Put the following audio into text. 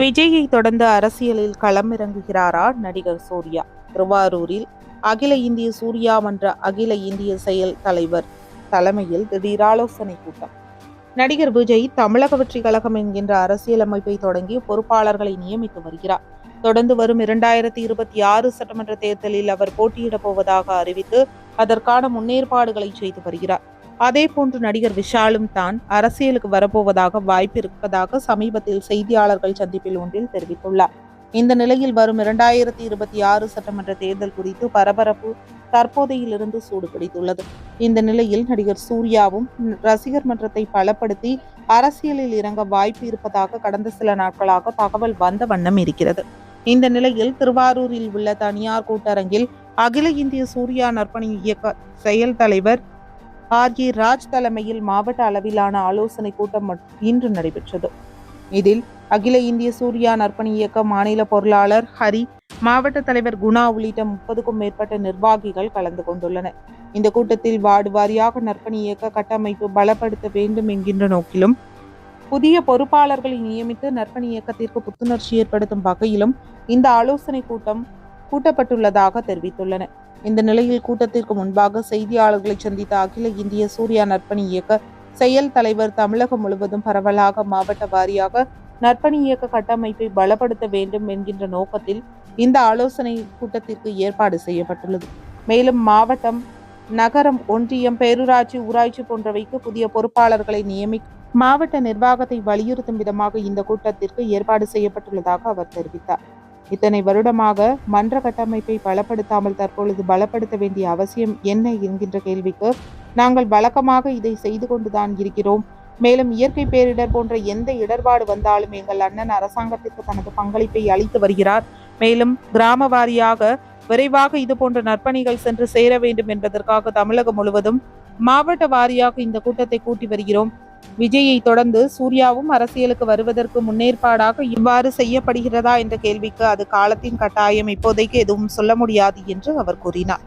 விஜயை தொடர்ந்து அரசியலில் களமிறங்குகிறாரா நடிகர் சூர்யா? திருவாரூரில் அகில இந்திய சூர்யா மன்ற அகில இந்திய செயல் தலைவர் தலைமையில் திடீர் ஆலோசனை கூட்டம். நடிகர் விஜய் தமிழக வெற்றி கழகம் என்கின்ற அரசியலமைப்பை தொடங்கி பொறுப்பாளர்களை நியமித்து வருகிறார். தொடர்ந்து வரும் இரண்டாயிரத்தி இருபத்தி ஆறு சட்டமன்ற தேர்தலில் அவர் போட்டியிடப் போவதாக அறிவித்து அதற்கான முன்னேற்பாடுகளை செய்து வருகிறார். அதே போன்று நடிகர் விஷாலும் தான் அரசியலுக்கு வரப்போவதாக வாய்ப்பு இருப்பதாக சமீபத்தில் செய்தியாளர்கள் சந்திப்பில் ஒன்றில் தெரிவித்துள்ளார். இந்த நிலையில் வரும் இரண்டாயிரத்தி இருபத்தி ஆறு சட்டமன்ற தேர்தல் குறித்து பரபரப்பு தற்போதையிலிருந்து சூடு பிடித்துள்ளது இந்த நிலையில் நடிகர் சூர்யாவும் ரசிகர் மன்றத்தை பலப்படுத்தி அரசியலில் இறங்க வாய்ப்பு இருப்பதாக கடந்த சில நாட்களாக தகவல் வந்த வண்ணம் இருக்கிறது. இந்த நிலையில் திருவாரூரில் உள்ள தனியார் கூட்டரங்கில் அகில இந்திய சூர்யா நற்பணி இயக்க செயல் தலைவர் ஆர் ஜி ராஜ் தலைமையில் மாவட்ட அளவிலான ஆலோசனை கூட்டம் இன்று நடைபெற்றது. இதில் அகில இந்திய சூர்யா நற்பணி இயக்க மாநில பொருளாளர் ஹரி மாவட்ட தலைவர் குணா உள்ளிட்ட முப்பதுக்கும் மேற்பட்ட நிர்வாகிகள் கலந்து கொண்டுள்ளனர் இந்த கூட்டத்தில் வார்டு வாரியாக நற்பணி இயக்க கட்டமைப்பு பலப்படுத்த வேண்டும் என்கின்ற நோக்கிலும் புதிய பொறுப்பாளர்களை நியமித்து நற்பணி இயக்கத்திற்கு புத்துணர்ச்சி ஏற்படுத்தும் வகையிலும் இந்த ஆலோசனை கூட்டம் கூட்டப்பட்டுள்ளதாக தெரிவித்துள்ளனர் இந்த நிலையில் கூட்டத்திற்கு முன்பாக செய்தியாளர்களை சந்தித்த அகில இந்திய சூர்யா நற்பணி இயக்க செயல் தலைவர் தமிழகம் முழுவதும் பரவலாக மாவட்ட வாரியாக நற்பணி இயக்க கட்டமைப்பை பலப்படுத்த வேண்டும் என்கின்ற நோக்கத்தில் இந்த ஆலோசனை கூட்டத்திற்கு ஏற்பாடு செய்யப்பட்டுள்ளது. மேலும் மாவட்டம் நகரம் ஒன்றியம் பேரூராட்சி ஊராட்சி போன்றவைக்கு புதிய பொறுப்பாளர்களை நியமிக்க மாவட்ட நிர்வாகத்தை வலியுறுத்தும் விதமாக இந்த கூட்டத்திற்கு ஏற்பாடு செய்யப்பட்டுள்ளதாக அவர் தெரிவித்தார். இத்தனை வருடமாக மன்ற கட்டமைப்பை பலப்படுத்தாமல் தற்பொழுது பலப்படுத்த வேண்டிய அவசியம் என்ன என்கின்ற கேள்விக்கு நாங்கள் வழக்கமாக இதை செய்து கொண்டுதான் இருக்கிறோம். மேலும் இயற்கை பேரிடர் போன்ற எந்த இடர்பாடு வந்தாலும் எங்கள் அண்ணன் அரசாங்கத்திற்கு தனது பங்களிப்பை அளித்து வருகிறார். மேலும் கிராம வாரியாக விரைவாக இது போன்ற நற்பணிகள் சென்று சேர வேண்டும் என்பதற்காக தமிழகம் முழுவதும் மாவட்ட வாரியாக இந்த கூட்டத்தை கூட்டி வருகிறோம். விஜயை தொடர்ந்து சூர்யாவும் அரசியலுக்கு வருவதற்கு முன்னேற்பாடாக இவ்வாறு செய்யப்படுகிறதா என்ற கேள்விக்கு அது காலத்தின் கட்டாயம் இப்போதைக்கு எதுவும் சொல்ல முடியாது என்று அவர் கூறினார்.